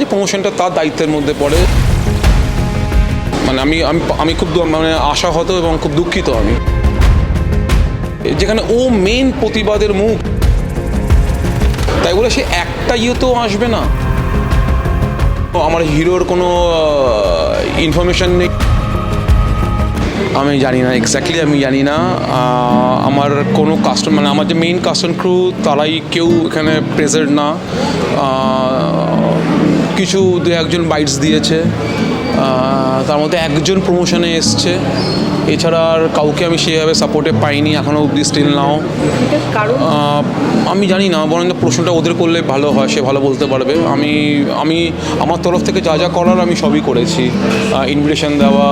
যে প্রমোশনটা তার দায়িত্বের মধ্যে পড়ে। মানে আমি আমি খুব মানে আশাহত এবং খুব দুঃখিত আমি। যেখানে ও মেন প্রতিবাদের মুখ। তাই বলে সে একটা ইয়ে তো আসবে না। আমার হিরোর কোনো ইনফরমেশন নেই। আমি জানি না এক্স্যাক্টলি আমি জানি না। আমার কোনো কাস্টম মানে আমার যে মেইন কাস্টম ক্রু তারাই কেউ এখানে প্রেজেন্ট না। কিছু দু একজন বাইটস দিয়েছে। তার মধ্যে একজন প্রমোশনে এসছে। এছাড়া আর কাউকে আমি সেভাবে সাপোর্টে পাইনি এখনও অবধি স্টিল নাও আমি জানি না বরং প্রশ্নটা ওদের করলে ভালো হয় সে ভালো বলতে পারবে। আমি আমি আমার তরফ থেকে যা যা করার আমি সবই করেছি। ইনভিটেশন দেওয়া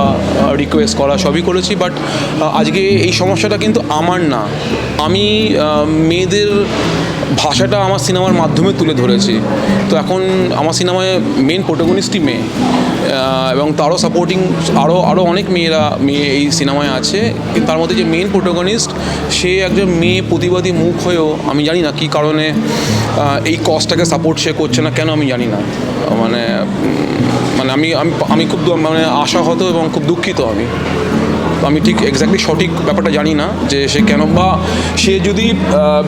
রিকোয়েস্ট করা সবই করেছি বাট আজকে এই সমস্যাটা কিন্তু আমার না। আমি মেয়েদের ভাষাটা আমার সিনেমার মাধ্যমে তুলে ধরেছি। তো এখন আমার সিনেমায় মেন প্রোটোগনিস্টই মেয়ে। এবং তারও সাপোর্টিং আরও আরও অনেক মেয়েরা মেয়ে এই সিনেমায় আছে। তার মধ্যে যে মেন প্রোটোগনিস্ট সে একজন মেয়ে প্রতিবাদী মুখ হয়েও আমি জানি না কী কারণে এই কজটাকে সাপোর্ট সে করছে না, কেন আমি জানি না। মানে মানে আমি আমি খুব মানে আশাহত এবং খুব দুঃখিত আমি। আমি ঠিক এক্স্যাক্টলি সঠিক ব্যাপারটা জানি না যে সে কেন, বা সে যদি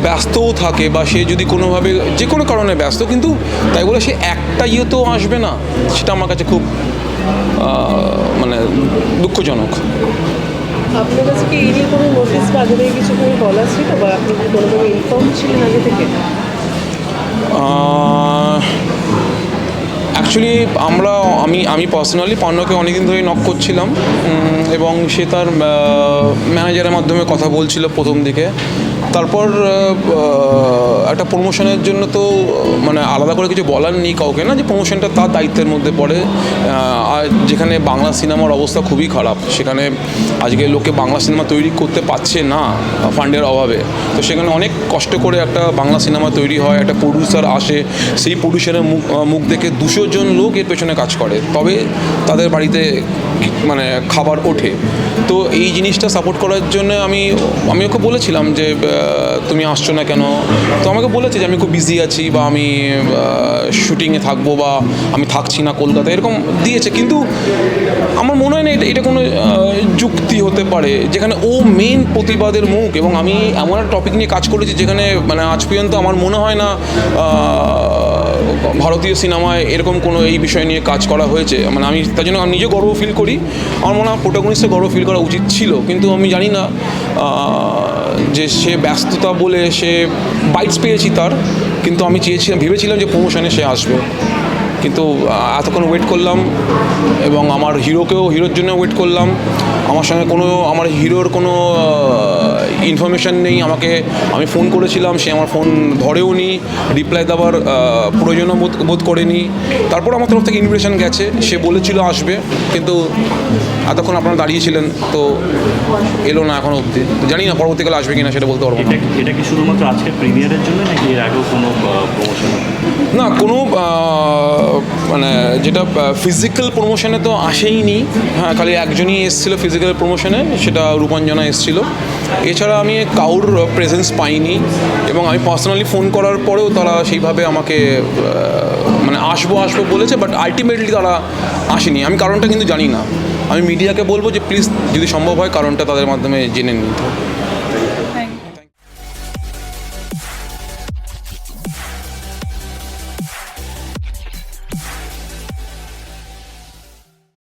ব্যস্তও থাকে বা সে যদি কোনোভাবে, যে কোনো কারণে ব্যস্ত, কিন্তু তাই বলে সে একটা তো আসবে না, সেটা আমার কাছে খুব মানে দুঃখজনক। আপনার কাছে কি এই নিয়ে কোনো নোটিস বা আগে থেকে কিছু কোনো বলা ছিল বা আপনি কি কোনোভাবে ইনফর্ম ছিলেন আগে থেকে? অ্যাকচুয়ালি আমরা, আমি আমি পার্সোনালি পান্নাকে অনেকদিন ধরেই নক করছিলাম এবং সে তার ম্যানেজারের মাধ্যমে কথা বলছিল প্রথম দিকে। তারপর একটা প্রমোশনের জন্য তো মানে আলাদা করে কিছু বলার নেই কাউকে না, যে প্রমোশনটা তার দায়িত্বের মধ্যে পড়ে। আর যেখানে বাংলা সিনেমার অবস্থা খুবই খারাপ, সেখানে আজকে লোকে বাংলা সিনেমা তৈরি করতে পারছে না, ফান্ডের অভাবে। তো সেখানে অনেক কষ্ট করে একটা বাংলা সিনেমা তৈরি হয়, একটা প্রডিউসার আসে, সেই প্রডিউসারের মুখ মুখ দেখে দুশো জন লোক এর পেছনে কাজ করে। তবে তাদের বাড়িতে মানে খাবার ওঠে। তো এই জিনিসটা সাপোর্ট করার জন্য আমি আমি ওকে বলেছিলাম যে তুমি আসছো না কেন? তো আমাকে বলেছে যে, আমি খুব বিজি আছি বা আমি শুটিংয়ে থাকব বা আমি থাকছি না কলকাতায়। এরকম দিয়েছে। কিন্তু আমার মনে হয় না এটা এটা কোনো যুক্তি হতে পারে। যেখানে ও মেন প্রতিবাদের মুখ এবং আমি এমন একটা টপিক নিয়ে কাজ করেছি যেখানে মানে আজ পর্যন্ত আমার মনে হয় না ভারতীয় সিনেমায় এরকম কোনো এই বিষয় নিয়ে কাজ করা হয়েছে। মানে আমি, তার জন্য আমি নিজে গর্ব ফিল করি। আমার মনে হয় প্রোটাগনিস্টে গর্ব ফিল করা উচিত ছিল। কিন্তু আমি জানি না যে সে ব্যস্ততা বলে সে বাইটস পেয়েছি তার। কিন্তু আমি চেয়েছিলাম, ভেবেছিলাম যে প্রমোশনে সে আসবে। কিন্তু এতক্ষণ ওয়েট করলাম এবং আমার হিরোকেও হিরোর জন্য ওয়েট করলাম। আমার সঙ্গে কোনো আমার হিরোর কোনো ইনফরমেশান নেই। আমাকে আমি ফোন করেছিলাম সে আমার ফোন ধরেও নি রিপ্লাই দেওয়ার প্রয়োজনও বোধ বোধ করেনি। তারপর আমার তরফ থেকে ইনভিটেশন গেছে। সে বলেছিল আসবে কিন্তু এতক্ষণ আপনারা দাঁড়িয়েছিলেন তো এলো না এখনও অবধি। জানি না পরবর্তীকালে আসবে কিনা সেটা বলতে পারব না। এটা কি শুধুমাত্র আজকের প্রিমিয়ারের জন্য নাকি এর আগেও কোনো প্রমোশন না কোনো মানে যেটা ফিজিক্যাল প্রমোশনে তো আসেইনি। হ্যাঁ খালি একজনই এসেছিল ফিজিক্যাল প্রমোশনে সেটা রূপাঞ্জনা এসেছিল। এছাড়া আমি কাউর প্রেজেন্স পাইনি এবং আমি পার্সোনালি ফোন করার পরেও তারা সেইভাবে আমাকে মানে আসব আসব বলেছে বাট আলটিমেটলি তারা আসেনি। আমি কারণটা কিন্তু জানি না। আমি মিডিয়াকে বলব যে প্লিজ যদি সম্ভব হয় কারণটা তাদের মাধ্যমে জেনে নিতে।